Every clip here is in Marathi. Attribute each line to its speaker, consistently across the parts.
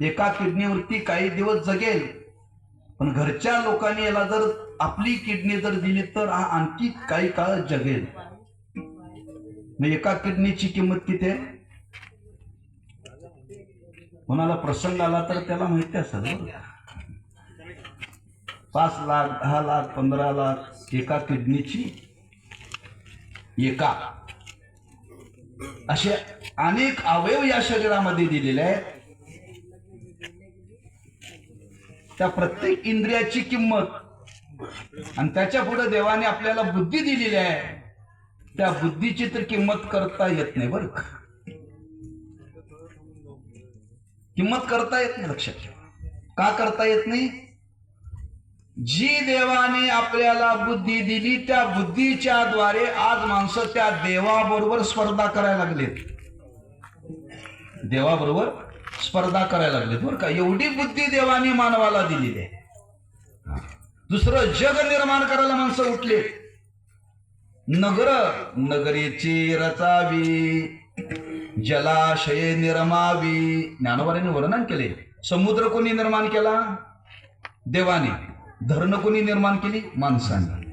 Speaker 1: एका किडनीवरती काही दिवस जगेल. पण घरच्या लोकांनी याला जर आपली किडनी जर दिली तर हा आणखी काही काळ जगेल. मग एका किडनीची किंमत किती आहे? कोणाला प्रसंग आला तर त्याला माहिती असेल पाच लाख दहा लाख पंधरा लाख एका किडनीची एका. असे अनेक अवयव या शरीरामध्ये दिलेले आहेत. त्या प्रत्येक इंद्रियाची किंमत. आणि त्याच्या पुढे देवाने आपल्याला बुद्धी दिलेली आहे. त्या बुद्धीची तर किंमत करता येत नाही बरं किंमत करता येत नाही लक्षात ठेवा. का करता येत नाही? जी देवाने आपल्याला बुद्धी दिली त्या बुद्धीच्या द्वारे आज माणसं त्या देवाबरोबर स्पर्धा करायला लागलेत. देवाबरोबर स्पर्धा करायला लागलेत बरं का. एवढी बुद्धी देवाने मानवाला दिलेली आहे. दुसरं जग निर्माण करायला माणसं उठले. नगर नगरीची रचावी जलाशय निर्मावी. ज्ञानवाने वर्णन केले. समुद्र कोणी निर्माण केला? देवाने. धरण कोणी निर्माण केली? माणसाने.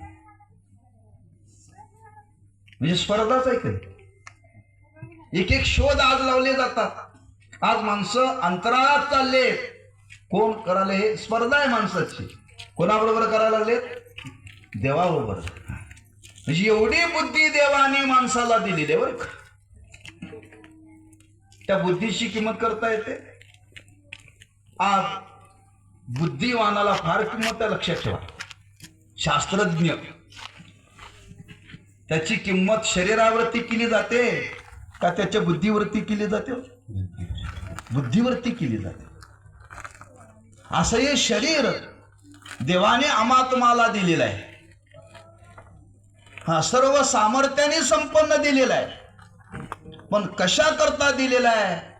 Speaker 1: म्हणजे स्पर्धाच आहे एक एक शोध आज लावले जातात. आज माणसं अंतराळात चालले. कोण करायला हे स्पर्धा आहे माणसाची. कोणाबरोबर करायला लागलेत? देवाबरोबर. म्हणजे एवढी बुद्धी देवाने माणसाला दिलेली आहे बरं त्या बुद्धीची किंमत करता येते. आज बुद्धिवानाला फार किंमत आहे लक्षात ठेवा. शास्त्रज्ञ. त्याची किंमत शरीरावरती केली जाते का त्याच्या बुद्धीवरती केली जाते? बुद्धीवरती केली जाते. असं हे शरीर देवाने अमात्माला दिलेलं आहे. हा सर्व सामर्थ्याने संपन्न दिलेलं आहे. पण कशा करता दिलेलं आहे?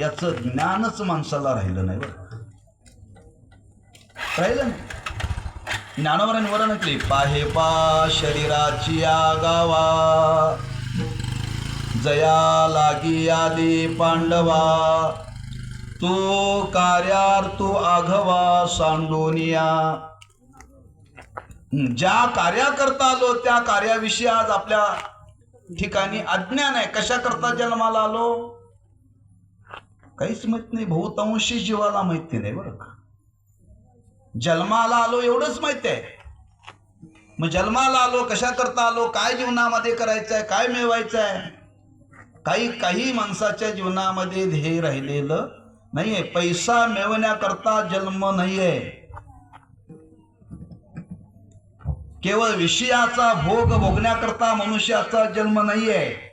Speaker 1: याचं ज्ञानच माणसाला राहिलं नाही बरं. राहिलं नाही. ज्ञानावरांनी वरण केली पाहे पा शरीराची आगावा. जया लागी आली पांडवा. तो तू आघवा सांडोनिया. ज्या कार्याकरता आलो त्या कार्याविषयी आज आपल्या ठिकाणी अज्ञान आहे. कशा करता जन्माला आलो? काहीच माहीत नाही. बहुतांशी जीवाला माहिती नाही बरं का? जन्माला आलो एवढंच माहिती आहे. मग जन्माला आलो कशा करता आलो? काय जीवनामध्ये करायचं आहे काय मिळवायचं आहे काही काही माणसाच्या जीवनामध्ये ध्येय राहिलेलं नाहीये. पैसा मिळवण्याकरता जन्म नाहीये. केवळ विषयाचा भोग भोगण्याकरता मनुष्याचा जन्म नाहीये.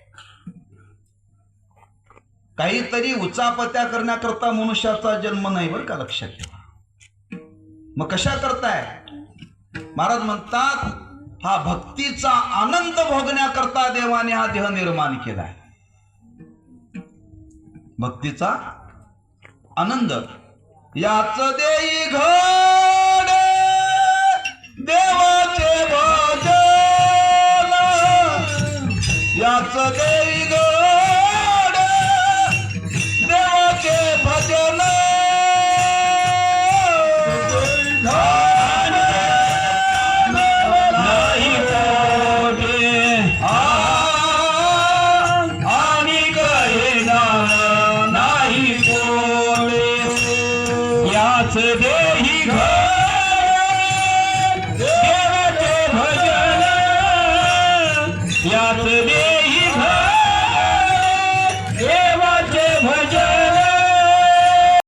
Speaker 1: काहीतरी उचापत्या करण्याकरता मनुष्याचा जन्म नाही बरं का लक्षात ठेवा. मग कशा करताय? महाराज म्हणतात हा भक्तीचा आनंद भोगण्याकरता देवाने हा देह निर्माण केलाय. भक्तीचा आनंद. याच देई घड देवाचे भजन. याच
Speaker 2: दे याच देही घर देवाचे भजन याच देही